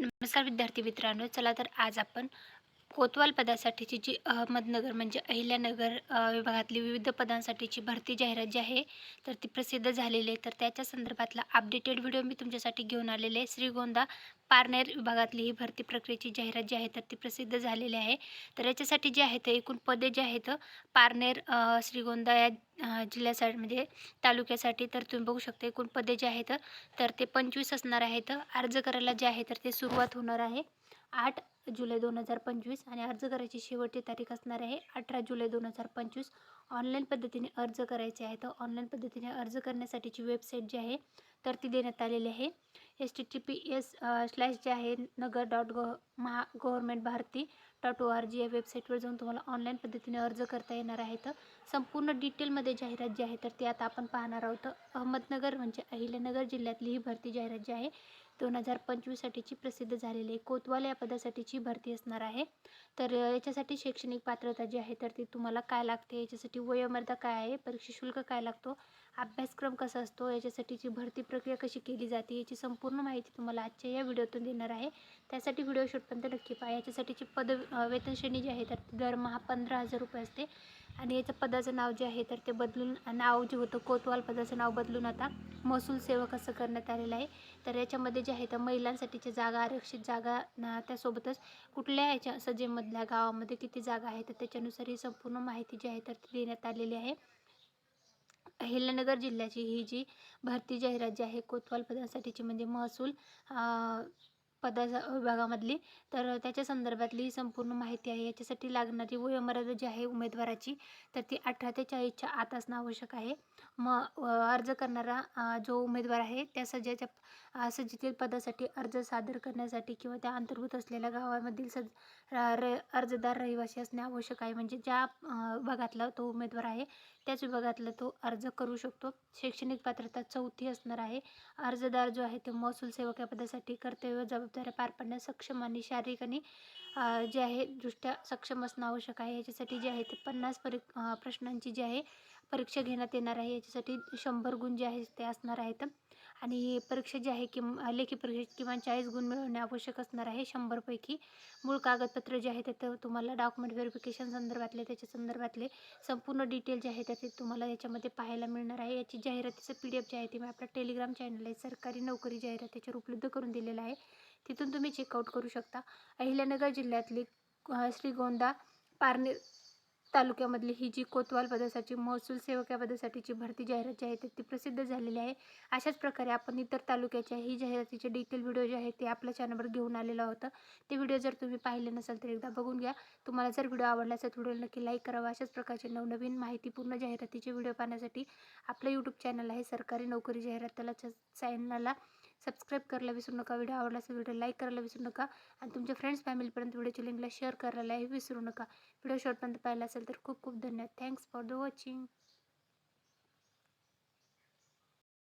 नमस्कार विद्यार्थी मित्रांनो चला तर आज आपण कोतवाल पदासाठीची जी अहमदनगर म्हणजे अहिल्यानगर विभागातली विविध पदांसाठीची भरती जाहिरात जी आहे तर ती प्रसिद्ध झालेली आहे. तर त्याच्या संदर्भातला अपडेटेड व्हिडिओ मी तुमच्यासाठी घेऊन आलेले आहे. श्रीगोंदा पारनेर विभागातली ही भरती प्रक्रियेची जाहिरात जी आहे तर ती प्रसिद्ध झालेली आहे. तर याच्यासाठी जे आहेत एकूण पदे जे आहेत पारनेर श्रीगोंदा या जिल्ह्यासाठी म्हणजे तालुक्यासाठी तर तुम्ही बघू शकता एकूण पदे जे आहेत तर ते पंचवीस असणार आहेत. अर्ज करायला जे आहे तर ते सुरुवात होणार आहे आठ जुलै दोन हजार पंचवीस आणि अर्ज करायची शेवटची तारीख असणार आहे अठरा जुलै दोन हजार पंचवीस. ऑनलाईन पद्धतीने अर्ज करायचे आहे तर ऑनलाईन पद्धतीने अर्ज करण्यासाठीची वेबसाईट जी आहे तर ती देण्यात आलेली आहे. S T T P S slash जे आहे Nagar dot gov Maha government Bharti dot O R G या वेबसाईटवर जाऊन तुम्हाला ऑनलाईन पद्धतीने अर्ज करता येणार आहे तर संपूर्ण डिटेलमध्ये जाहिरात जी आहे तर ती आता आपण पाहणार आहोत. अहमदनगर म्हणजे अहिल्यानगर जिल्ह्यातली ही भरती जाहिरात जी आहे दोन हजार पंचवीससाठीची प्रसिद्ध झालेली आहे. कोतवाल या पदासाठीची भरती असणार आहे. तर याच्यासाठी शैक्षणिक पात्रता जी आहे तर ती तुम्हाला काय लागते? याच्यासाठी वयोमर्यादा काय आहे? परीक्षा शुल्क काय लागतो? अभ्यासक्रम कसा असतो याच्यासाठीची भरती प्रक्रिया कशी केली जाते याची संपूर्ण माहिती तुम्हाला आजच्या या व्हिडिओतून देणार आहे. त्यासाठी व्हिडिओ शूटपर्यंत नक्की पहा. याच्यासाठीची पद वेतन श्रेणी जी आहे तर दरमहा पंधरा हजार रुपये असते. आणि याचं पदाचं नाव जे आहे तर ते बदलून नाव जे होतं कोतवाल पदाचं नाव बदलून आता महसूल सेवक असं करण्यात आलेलं आहे. तर याच्यामध्ये जे आहे तर महिलांसाठीच्या जागा आरक्षित जागा ना त्यासोबतच कुठल्या याच्या सजेमधल्या गावामध्ये किती जागा आहे तर त्याच्यानुसार ही संपूर्ण माहिती जी आहे तर ती देण्यात आलेली आहे. अहिल्यानगर जिल्ह्याची ही जी भरती जाहिरात जी आहे कोतवाल पदासाठीची म्हणजे महसूल पदा विभागामधली तर त्याच्या संदर्भातली ही संपूर्ण माहिती आहे. याच्यासाठी लागणारी वयोमर्यादा जी आहे उमेदवाराची तर ती अठरा ते चाळीसच्या आत असणं आवश्यक आहे. म अर्ज करणारा जो उमेदवार आहे त्या सज्जाच्या अ, सज्जेतील पदासाठी अर्ज सादर करण्यासाठी किंवा त्या अंतर्भूत असलेल्या गावामधील सज रा- र अर्जदार रहिवासी असणे आवश्यक आहे. म्हणजे ज्या भागातला तो उमेदवार आहे त्याच विभागातला तो अर्ज करू शकतो. शैक्षणिक पात्रता चौथी असणार आहे. अर्जदार जो आहे तो महसूल सेवक या पदासाठी कर्तव्य जबाबदाऱ्या पार पाडण्यास सक्षम आणि शारीरिक आणि जे आहे दृष्ट्या सक्षम असणं आवश्यक आहे. याच्यासाठी जे आहे ते पन्नास परी प्रश्नांची जी आहे परीक्षा घेण्यात येणार आहे. याच्यासाठी शंभर गुण जे आहे ते असणार आहेत. आणि ही परीक्षा जी आहे किम लेखी परीक्षेत किमान चाळीस गुण मिळवणे आवश्यक असणार आहे शंभरपैकी. मूळ कागदपत्र जे आहे ते तुम्हाला डॉक्युमेंट व्हेरिफिकेशन संदर्भातले त्याच्या संदर्भातले संपूर्ण डिटेल जे आहे ते तुम्हाला याच्यामध्ये पाहायला मिळणार आहे. याची जाहिरातीचं पी डी एफ जे आहे ते मी आपल्या टेलिग्राम चॅनल आहे सरकारी नोकरी जाहिरात त्याच्यावर उपलब्ध करून दिलेलं आहे. तिथून तुम्ही चेकआउट करू शकता. अहिल्यानगर जिल्ह्यातली श्रीगोंदा पारनेर तालुक्यामधली ही जी कोतवाल पदासाठी महसूल सेवक या पदासाठीची भरती जाहिरात जी आहे ते ती प्रसिद्ध झालेली आहे. अशाच प्रकारे आपण इतर तालुक्याच्या ही जाहिरातीचे डिटेल व्हिडिओ जे आहेत ते आपल्या चॅनलवर घेऊन आलेलं होतं ते व्हिडिओ जर तुम्ही पाहिले नसाल तर एकदा बघून घ्या. तुम्हाला जर व्हिडिओ आवडला असेल तर व्हिडिओ नक्की लाईक करावा. अशाच प्रकारचे नवनवीन माहितीपूर्ण जाहिरातीचे व्हिडिओ पाहण्यासाठी आपलं यूट्यूब चॅनल आहे सरकारी नोकरी जाहिरात त्याला चॅनलला सबस्क्राईब करायला विसरू नका. व्हिडिओ आवडला असेल व्हिडिओ लाईक करायला विसरू नका. आणि तुमच्या फ्रेंड्स फॅमिलीपर्यंत व्हिडिओची लिंकला शेअर करायलाही विसरू नका. व्हिडिओ शॉर्टपर्यंत पाहिला असेल तर खूप खूप धन्यवाद. Thanks for the watching